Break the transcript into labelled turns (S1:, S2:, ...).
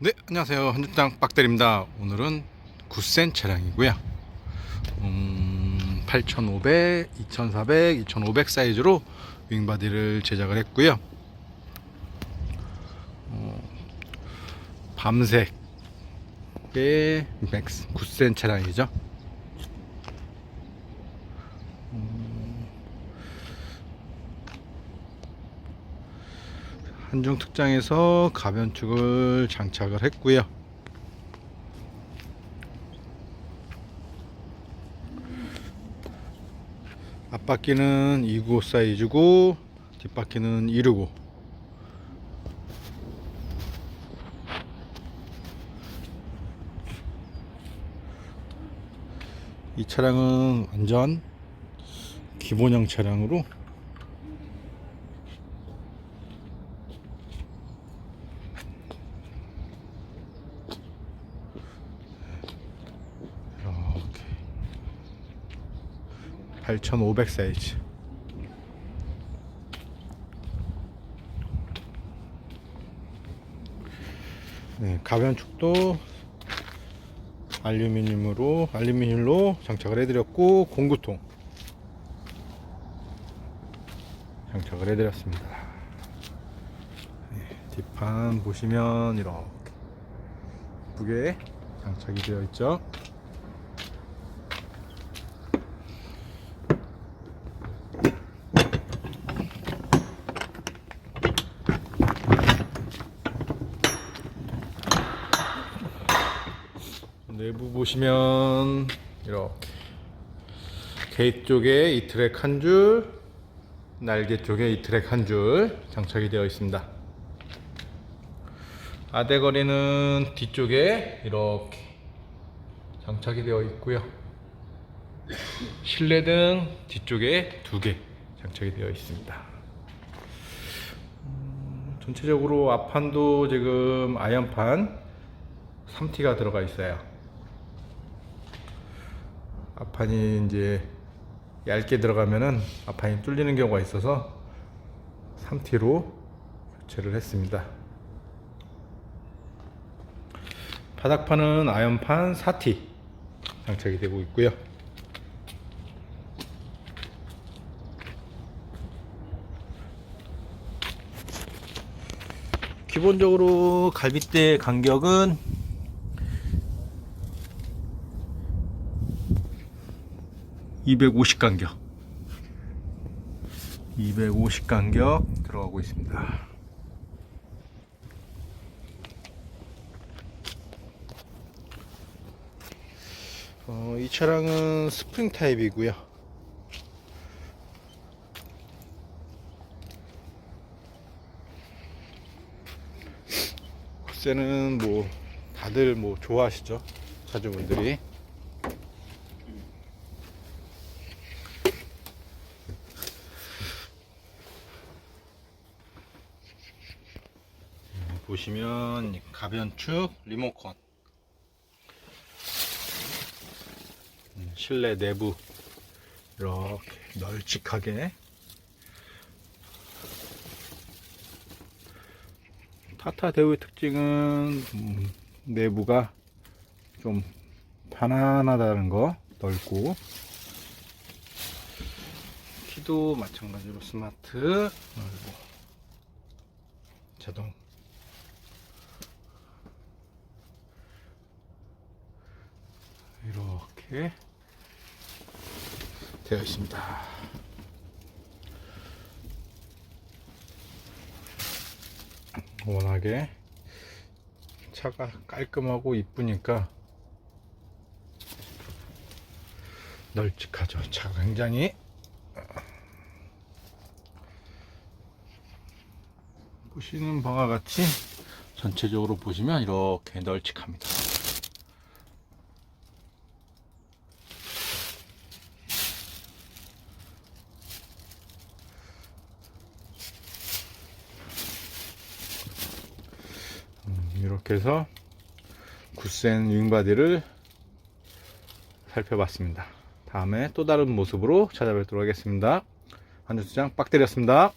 S1: 네, 안녕하세요. 한주장 빡대리입니다. 오늘은 구센 차량이고요. 음, 8500, 2400, 2500 사이즈로 윙바디를 제작을 했고요. 어, 밤색의 맥스 구센 차량이죠. 한중 특장에서 가변축을 장착을 했고요. 앞바퀴는 295 사이즈고 뒷바퀴는 165. 이 차량은 완전 기본형 차량으로 이렇게 8500 사이즈 네, 가변축도 알루미늄으로 알루미늄으로 장착을 해드렸고 공구통 장착을 해드렸습니다. 네, 뒷판 보시면 이렇게 예쁘게 장착이 되어 있죠 내부 보시면 이렇게 게이트 쪽에 이 트랙 한 줄, 날개 쪽에 이 트랙 한 줄 장착이 되어 있습니다. 아대거리는 뒤쪽에 이렇게 장착이 되어 있고요. 실내등 뒤쪽에 두 개 장착이 되어 있습니다. 음, 전체적으로 앞판도 지금 아연판 3T가 들어가 있어요. 앞판이 이제 얇게 들어가면은 앞판이 뚫리는 경우가 있어서 3T로 교체를 했습니다. 바닥판은 아연판 4T 장착이 되고 있고요. 기본적으로 갈빗대 간격은 250 간격. 250 간격 들어가고 있습니다. 어, 이 차량은 스프링 타입이고요. 글쎄는 뭐 다들 뭐 좋아하시죠? 차주분들이 보시면 가변축 리모컨. 음, 실내 내부. 이렇게 널찍하게. 타타 대우의 특징은 음, 내부가 좀 편안하다는 거 넓고. 키도 마찬가지로 스마트 넓고. 자동 이렇게 되어 있습니다. 워낙에 차가 깔끔하고 이쁘니까 널찍하죠. 차가 굉장히 보시는 바와 같이 전체적으로 보시면 이렇게 널찍합니다. 이렇게 해서 구센 윙바디를 살펴봤습니다. 다음에 또 다른 모습으로 찾아뵙도록 하겠습니다. 한주 수장 빡 때렸습니다.